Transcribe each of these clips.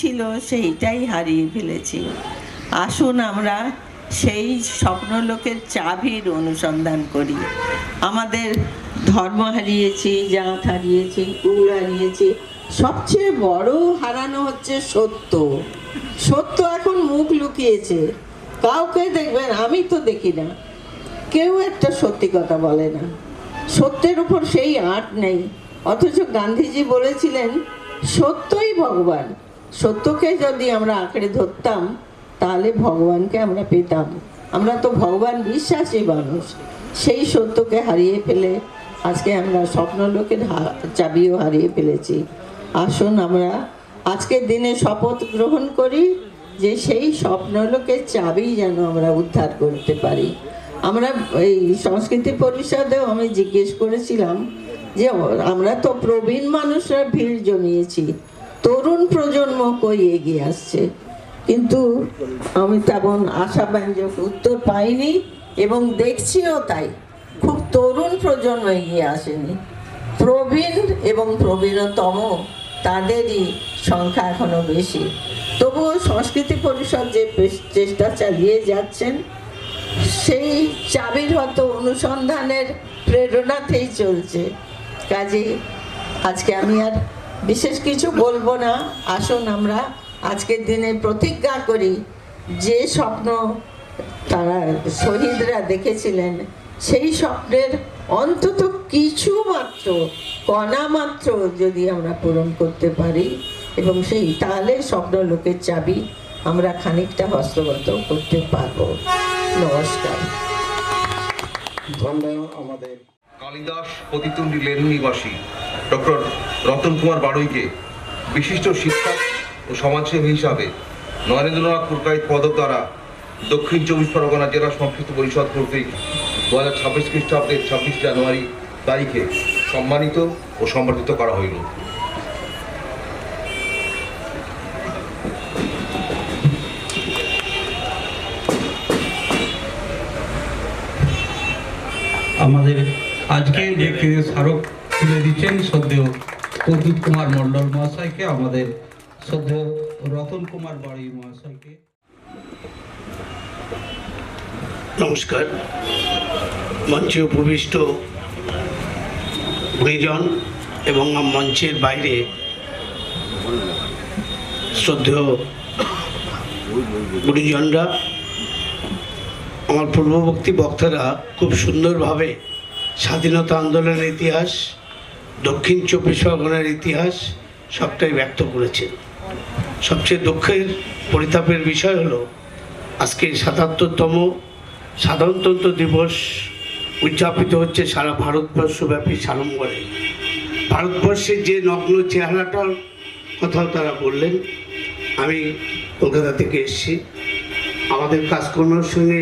ছিল, সেইটাই হারিয়ে ফেলেছি। আসুন আমরা সেই স্বপ্নলোকের চাবির অনুসন্ধান করি। আমাদের ধর্ম হারিয়েছি, জাত হারিয়েছি কুল হারিয়েছি, সবচেয়ে বড় হারানো হচ্ছে সত্য। সত্য এখন মুখ লুকিয়েছে। কাউকে দেখবেন, আমি তো দেখি না। কেউ একটা সত্যি কথা বলে না। সত্যের উপর সেই আট নেই। অথচ গান্ধীজি বলেছিলেন, সত্যই ভগবান। সত্যকে যদি আমরা আঁকড়ে ধরতাম, তাহলে ভগবানকে আমরা পেতাম। আমরা তো ভগবান বিশ্বাসী মানুষ। সেই সত্যকে হারিয়ে ফেলে আজকে আমরা স্বপ্নলোকের চাবিও হারিয়ে ফেলেছি। আসুন আমরা আজকের দিনে শপথ গ্রহণ করি যে সেই স্বপ্নলোকের চাবি যেন আমরা উদ্ধার করতে পারি। আমরা এই সংস্কৃতি পরিষদেও আমি জিজ্ঞেস করেছিলাম যে আমরা তো প্রবীণ মানুষরা ভিড় জমিয়েছি। তরুণ প্রজন্ম কই এগিয়ে আসছে? কিন্তু আমি তেমন আশাব্যঞ্জক উত্তর পাইনি এবং দেখছিও তাই। খুব তরুণ প্রজন্ম এগিয়ে আসেনি। প্রবীণ এবং প্রবীণতম তাদেরই সংখ্যা এখনও বেশি। তবুও সংস্কৃতি পরিষদ যে চেষ্টা চালিয়ে যাচ্ছেন, সেই চাবির হয়তো অনুসন্ধানের প্রেরণাতেই চলছে। কাজে আজকে আমি আর বিশেষ কিছু বলব না। আসুন আমরা আজকের দিনে প্রতিজ্ঞা করি যে স্বপ্ন তারা শহীদরা দেখেছিলেন সেই স্বপ্নের অন্তত কিছু মাত্র কণা মাত্র যদি আমরা পূরণ করতে পারি এবং সেই তাহলে স্বপ্ন লোকের চাবি আমরা খানিকটা হস্তগত করতে পারব। নমস্কার। আমাদের। কালিদাস প্রতিতুণ্ডী লেন নিবাসী ডক্টর রতন কুমার বাড়ুইকে বিশিষ্ট শিক্ষক ও সমাজসেবী হিসাবে নরেন্দ্রনাথ পুরকাইত পদক দ্বারা দক্ষিণ চব্বিশ পরগনা জেলা সংস্কৃত পরিষদ কর্তৃক দু হাজার ছাব্বিশ খ্রিস্টাব্দের ছাব্বিশ জানুয়ারি তারিখে সম্মানিত ও সম্বর্ধিত করা হইল। আমাদের আজকে ব্যক্তিগত স্মারক তুলে দিচ্ছেন সদ্যেয় প্রদীপ কুমার মণ্ডল মহাশয়কে, আমাদের সদ্য রতন কুমার বাড়ি মহাশয়কে। নমস্কার। মঞ্চে উপবিষ্ট গুণীজন এবং মঞ্চের বাইরে শ্রদ্ধেয় গুণীজনরা আমার পূর্ববর্তী বক্তারা খুব সুন্দরভাবে স্বাধীনতা আন্দোলনের ইতিহাস দক্ষিণ চব্বিশ পরগনার ইতিহাস সবটাই ব্যক্ত করেছেন সবচেয়ে দুঃখের, পরিতাপের বিষয় হলো, আজকে সাতাত্তরতম সাধারণতন্ত্র দিবস উদযাপিত হচ্ছে সারা ভারতবর্ষব্যাপী সাড়ম্বরে। ভারতবর্ষের যে নগ্ন চেহারাটার কথাও তারা বললেন। আমি কলকাতা থেকে এসেছি। আমাদের কাজকর্মের সঙ্গে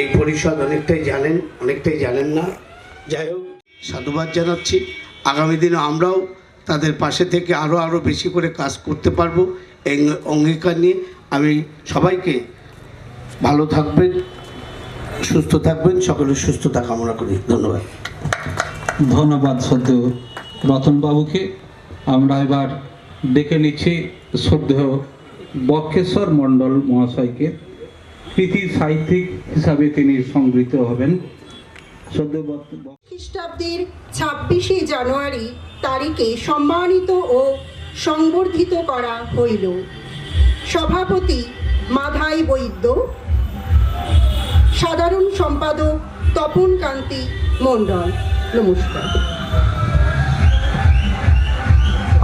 এই পরিষদ অনেকটাই জানেন অনেকটাই জানেন না। যাই হোক সাধুবাদ জানাচ্ছি। আগামী দিনে আমরাও তাদের পাশে থেকে আরও আরও বেশি করে কাজ করতে পারব। অঙ্গীকার নিয়ে আমি সবাইকে ভালো থাকবেন, সুস্থ থাকবেন, সকলের সুস্থতা কামনা করি। ধন্যবাদ। ধন্যবাদ সদ্য রতনবাবুকে। আমরা এবার ডেকে নিচ্ছি সদ্য বক্ষেশ্বর মণ্ডল মহাশয়কে। কৃতি সাহিত্যিক হিসাবে তিনি সংগৃহীত হবেন। খ্রিস্টাব্দের ছাব্বিশে জানুয়ারি তারিখে সম্মানিত ও সংবর্ধিত করা হইল। সভাপতি মাধাই বৈদ্য সাধারণ সম্পাদক তপন কান্তি মণ্ডল নমস্কার।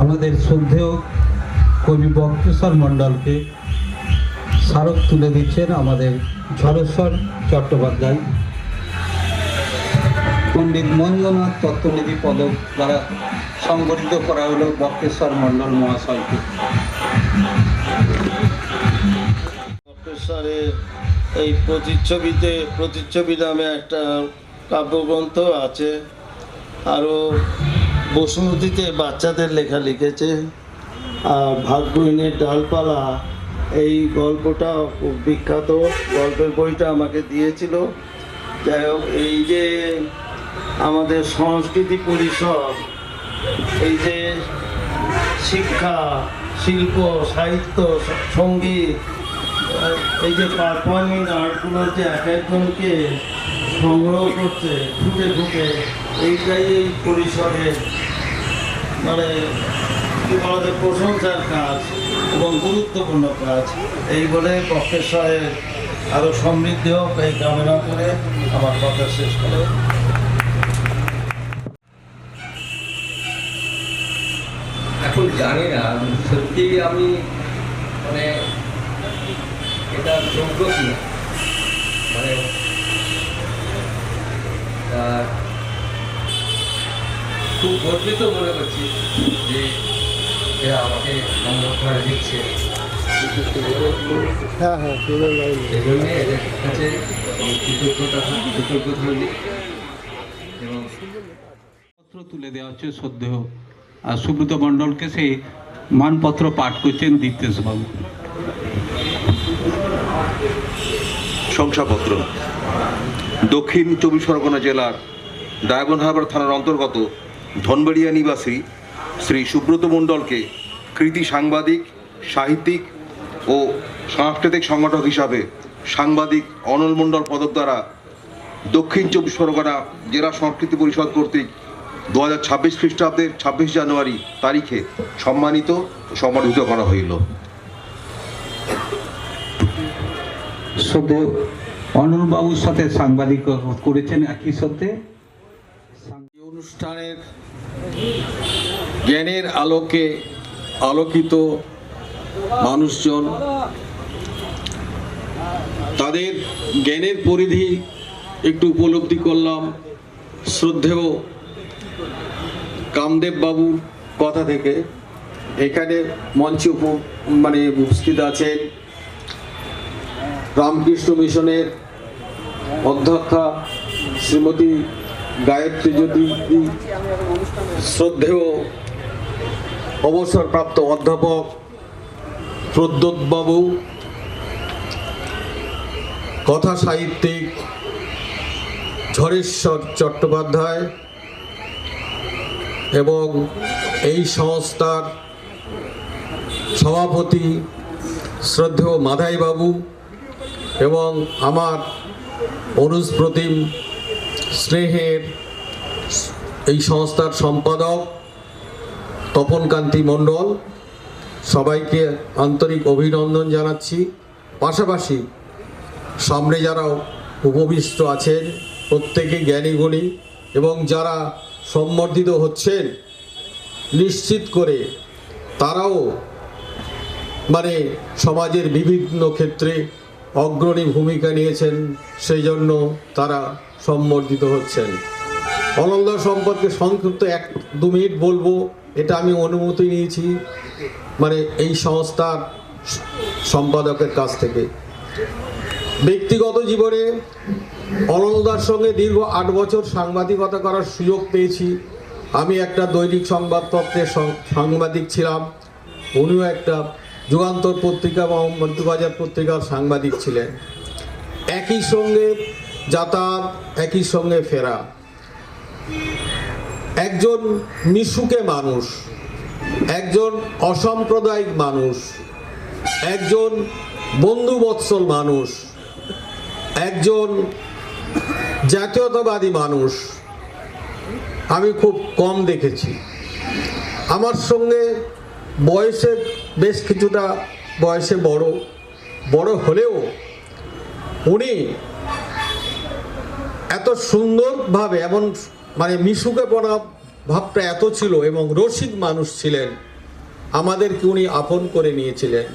আমাদের শ্রদ্ধেয় কবি বক্রেশ্বর মণ্ডলকে স্মারক তুলে দিচ্ছেন আমাদের ঝড়েশ্বর চট্টোপাধ্যায়। পণ্ডিত মঞ্জুনাথ তত্ত্বনিধি পদক দ্বারা সংগঠিত করা হলো বক্রেশ্বর মণ্ডল মহাশয়কে। প্রফেসরের এই প্রতিচ্ছবিতে, প্রতিচ্ছবি নামে একটা কাব্যগ্রন্থ আছে। আরও বসুমতীতে বাচ্চাদের লেখা লিখেছে। আর ভাগ্যহীনের ডালপালা, এই গল্পটা খুব বিখ্যাত। গল্পের বইটা আমাকে দিয়েছিল। যাই হোক, এই যে আমাদের সংস্কৃতি পরিষদ, এই যে শিক্ষা, শিল্প, সাহিত্য, সংগীত, এই যে পারফর্মিং আর্টগুলো যে এক একজনকে সংগ্রহ করছে, ফুটে ফুটে, এইটাই এই পরিসরের মানে কি বলা যায়, প্রশংসার কাজ এবং গুরুত্বপূর্ণ কাজ। এই বলে পক্ষেশ্বরের আরও সমৃদ্ধি হোক, এই কামনা করে আমার কথা শেষ করে এখন জানি না সত্যি আমি মানে এটা যোগ্য কি মানে আহ, খুব গর্বিত মনে করছি যে এরা আমাকে সম্বর্ধনা দিচ্ছে। এই জন্যে এদের কাছে আমি কৃতজ্ঞতা এবং পত্র তুলে দেওয়া হচ্ছে আর সুব্রত মণ্ডলকে সেই মানপত্র পাঠ করছেন দীপ্তেশবাবু। শংসাপত্র। দক্ষিণ চব্বিশ পরগনা জেলার ডায়গন হারবার থানার অন্তর্গত ধনবাড়িয়া নিবাসী শ্রী সুব্রত মণ্ডলকে কৃতি সাংবাদিক, সাহিত্যিক ও সাংস্কৃতিক সংগঠক হিসাবে সাংবাদিক অনল মণ্ডল পদক দ্বারা দক্ষিণ চব্বিশ পরগনা জেলা সংস্কৃতি পরিষদ কর্তৃক দু হাজার ছাব্বিশ খ্রিস্টাব্দের ছাব্বিশ জানুয়ারি তারিখে সম্মানিত সম্মানিত করা হইল। শ্রদ্ধেয় অনলবাবুর সাথে সাংবাদিক করেছেন একই সাথে অনুষ্ঠানের জ্ঞানের আলোকে আলোকিত মানুষজন তাদের জ্ঞানের পরিধি একটু উপলব্ধি করলাম। শ্রদ্ধেয় কামদেব বাবুর কথা থেকে এখানে মঞ্চে উপ- মানে উপস্থিত আছেন রামকৃষ্ণ মিশনের অধ্যক্ষা শ্রীমতী গায়ত্রী জ্যোতি শ্রদ্ধেয় অবসরপ্রাপ্ত অধ্যাপক প্রদ্যোৎ বাবু কথা সাহিত্যিক ঝড়েশ্বর চট্টোপাধ্যায় এবং এই সংস্থার সভাপতি শ্রদ্ধেয় মাধাই বাবু এবং আমার অনুজ প্রতিম স্নেহের এই সংস্থার সম্পাদক তপনকান্তি মণ্ডল, সবাইকে আন্তরিক অভিনন্দন জানাচ্ছি। পাশাপাশি সামনে যারা উপবিষ্ট আছেন, প্রত্যেকে জ্ঞানীগুণী এবং যারা সম্বর্ধিত হচ্ছেন, নিশ্চিত করে তারাও মানে সমাজের বিভিন্ন ক্ষেত্রে অগ্রণী ভূমিকা নিয়েছেন সেই জন্য তারা সম্বর্ধিত হচ্ছেন। অনন্ত সম্পর্কে সংক্ষিপ্ত এক, দু মিনিট বলব, এটা আমি অনুমতি নিয়েছি মানে এই সংস্থার সম্পাদকের কাছ থেকে। ব্যক্তিগত জীবনে অনলদার সঙ্গে দীর্ঘ আট বছর সাংবাদিকতা করার সুযোগ পেয়েছি। আমি একটা দৈনিক সংবাদপত্রের সাংবাদিক ছিলাম। উনিও একটা যুগান্তর পত্রিকা বা মন্ত্রবাজার পত্রিকার সাংবাদিক ছিলেন। একই সঙ্গে যাতায়াত, একই সঙ্গে ফেরা। একজন মিশুকে মানুষ, একজন অসাম্প্রদায়িক মানুষ, একজন বন্ধুবৎসল মানুষ, একজন জাতীয়তাবাদী মানুষ, আমি খুব কম দেখেছি। আমার সঙ্গে বয়সে বেশ কিছুটা বয়সে বড় বড় হলেও উনি এত সুন্দরভাবে এমন মানে মিশুকে পড়া ভাবটা এত ছিল এবং রসিক মানুষ ছিলেন, আমাদেরকে উনি আপন করে নিয়েছিলেন।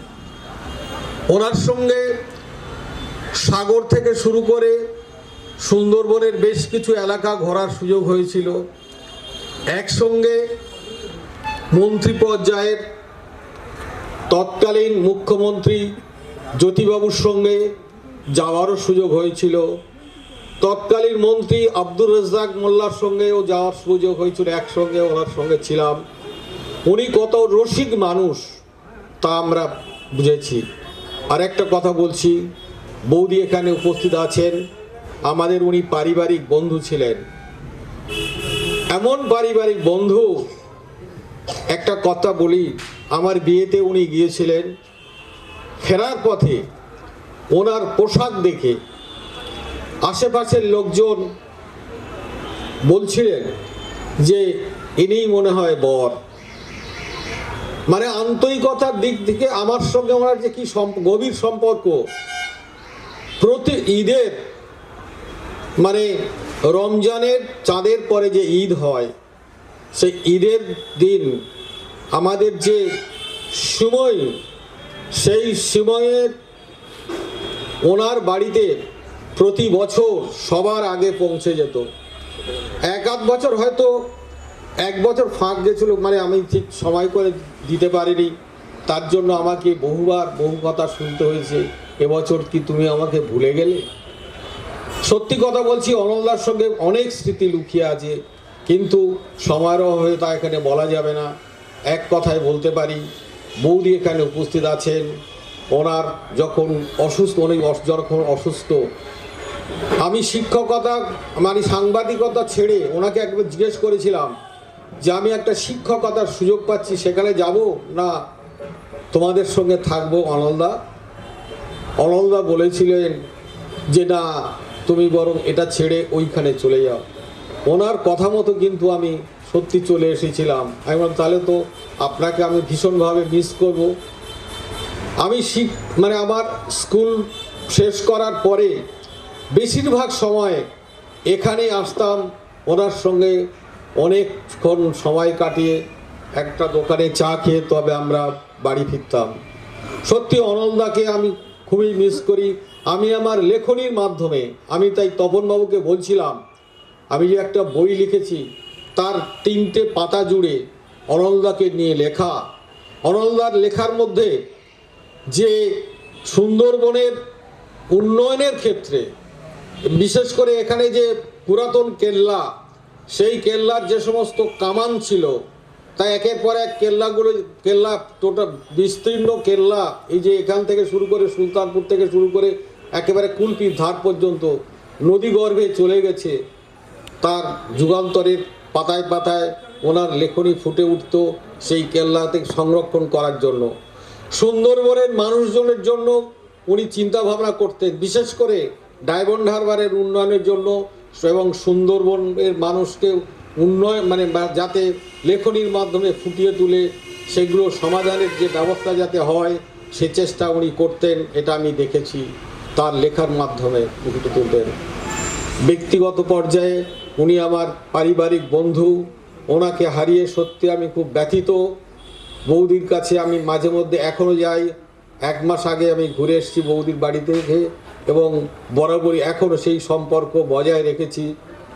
ওনার সঙ্গে সাগর থেকে শুরু করে সুন্দরবনের বেশ কিছু এলাকা ঘোরার সুযোগ হয়েছিল। একসঙ্গে মন্ত্রী পর্যায়ের তৎকালীন মুখ্যমন্ত্রী জ্যোতিবাবুর সঙ্গে যাওয়ারও সুযোগ হয়েছিল। তৎকালীন মন্ত্রী আব্দুর রাজ্জাক মোল্লার সঙ্গেও যাওয়ার সুযোগ হয়েছিল, একসঙ্গে ওনার সঙ্গে ছিলাম। উনি কত রসিক মানুষ, তা আমরা বুঝেছি। আর একটা কথা বলছি, বৌদি এখানে উপস্থিত আছেন। আমাদের উনি পারিবারিক বন্ধু ছিলেন। এমন পারিবারিক বন্ধু, একটা কথা বলি, আমার বিয়েতে উনি গিয়েছিলেন ফেরার পথে, ওনার পোশাক দেখে। আশেপাশের লোকজন বলছিলেন যে, ইনিই মনে হয় বর। মানে আন্তরিকতার দিক থেকে আমার সঙ্গে ওনার যে কি গভীর সম্পর্ক। প্রতি ঈদের মানে রমজানের চাঁদের পরে যে ঈদ হয়, সেই ঈদের দিন আমাদের যে সময়, সেই সময়ের ওনার বাড়িতে প্রতি বছর সবার আগে পৌঁছে যেত। এক আধ বছর হয়তো এক বছর ফাঁক গেছিল মানে আমি ঠিক সময় করে দিতে পারিনি। তার জন্য আমাকে বহুবার বহু কথা শুনতে হয়েছে এবছর কি তুমি আমাকে ভুলে গেলে? সত্যি কথা বলছি অনলদার সঙ্গে অনেক স্মৃতি লুকিয়ে আছে, কিন্তু সময়ের অভাবে তা এখানে বলা যাবে না। এক কথায় বলতে পারি, বৌদি এখানে উপস্থিত আছেন। ওনার যখন অসুস্থ অস- যখন অসুস্থ, আমি শিক্ষকতা মানে সাংবাদিকতা ছেড়ে ওনাকে একবার জিজ্ঞেস করেছিলাম যে আমি একটা শিক্ষকতার সুযোগ পাচ্ছি, সেখানে যাব না? তোমাদের সঙ্গে থাকব অনলদা। অনলদা বলেছিলেন যে না তুমি বরং এটা ছেড়ে ওইখানে চলে যাও। ওনার কথা মতো কিন্তু আমি সত্যি চলে এসেছিলাম। আমি বললাম, তাহলে তো আপনাকে আমি ভীষণভাবে মিস করব। আমি শিখ মানে আমার স্কুল শেষ করার পরে বেশিরভাগ সময় এখানে আসতাম। ওনার সঙ্গে অনেকক্ষণ সময় কাটিয়ে একটা দোকানে চা খেয়ে তবে আমরা বাড়ি ফিরতাম। সত্যি অনলদাকে আমি খুবই মিস করি। আমি আমার লেখনির মাধ্যমে, আমি তাই তপনবাবুকে বলছিলাম, আমি যে একটা বই লিখেছি, তার তিনটে পাতা জুড়ে অনলদাকে নিয়ে লেখা। অনলদার লেখার মধ্যে যে সুন্দরবনের উন্নয়নের ক্ষেত্রে, বিশেষ করে এখানে যে পুরাতন কেল্লা, সেই কেল্লার যে সমস্ত কামান ছিল তা একের পর এক কেল্লাগুলো, কেল্লা টোটাল বিস্তীর্ণ কেল্লা, এই যে এখান থেকে শুরু করে সুলতানপুর থেকে শুরু করে একেবারে কুলপির ধার পর্যন্ত নদী গর্ভে চলে গেছে। তার যুগান্তরের পাতায় পাতায় ওনার লেখনী ফুটে উঠত সেই কেল্লাতে সংরক্ষণ করার জন্য। সুন্দরবনের মানুষজনের জন্য উনি চিন্তা ভাবনা করতেন, বিশেষ করে ডায়মন্ড হারবারের উন্নয়নের জন্য এবং সুন্দরবনের মানুষকে উন্নয়ন মানে যাতে লেখনির মাধ্যমে ফুটিয়ে তুলে সেগুলো সমাধানের যে ব্যবস্থা যাতে হয়, সে চেষ্টা উনি করতেন, এটা আমি দেখেছি তার লেখার মাধ্যমে ফুটে তুলতেন। ব্যক্তিগত পর্যায়ে উনি আমার পারিবারিক বন্ধু, ওনাকে হারিয়ে সত্যি আমি খুব ব্যথিত। বৌদির কাছে আমি মাঝে মধ্যে এখনও যাই, এক মাস আগে আমি ঘুরে এসেছি বৌদির বাড়িতে থেকে এবং বরাবরই এখনও সেই সম্পর্ক বজায় রেখেছি।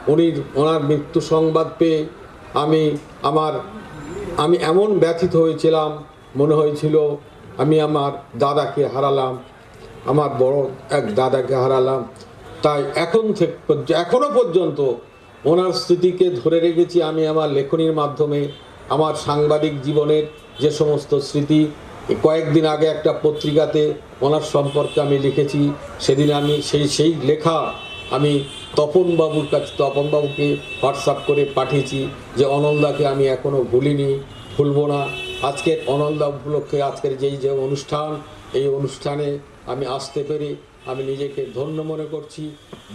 উনি, ওনার মৃত্যু সংবাদ পেয়ে আমি আমার, আমি এমন ব্যথিত হয়েছিলাম, মনে হয়েছিল আমি আমার দাদাকে হারালাম, আমার বড় এক দাদাকে হারালাম। তাই এখন থেকে এখনও পর্যন্ত ওনার স্মৃতিকে ধরে রেখেছি আমি আমার লেখনীর মাধ্যমে, আমার সাংবাদিক জীবনের যে সমস্ত স্মৃতি, কয়েকদিন আগে একটা পত্রিকাতে ওনার সম্পর্কে আমি লিখেছি, সেদিন আমি সেই সেই লেখা আমি তপনবাবুর কাছে, তপনবাবুকে হোয়াটসঅ্যাপ করে পাঠিয়েছি যে অনলদাকে আমি এখনও ভুলিনি, ভুলবো না। আজকের অনলদা উপলক্ষে আজকের যেই যে অনুষ্ঠান, এই অনুষ্ঠানে আমি আসতে পেরে আমি নিজেকে ধন্য মনে করছি।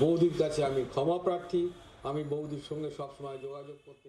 বৌদির কাছে আমি ক্ষমা প্রার্থী। আমি বৌদির সঙ্গে সবসময় যোগাযোগ করতে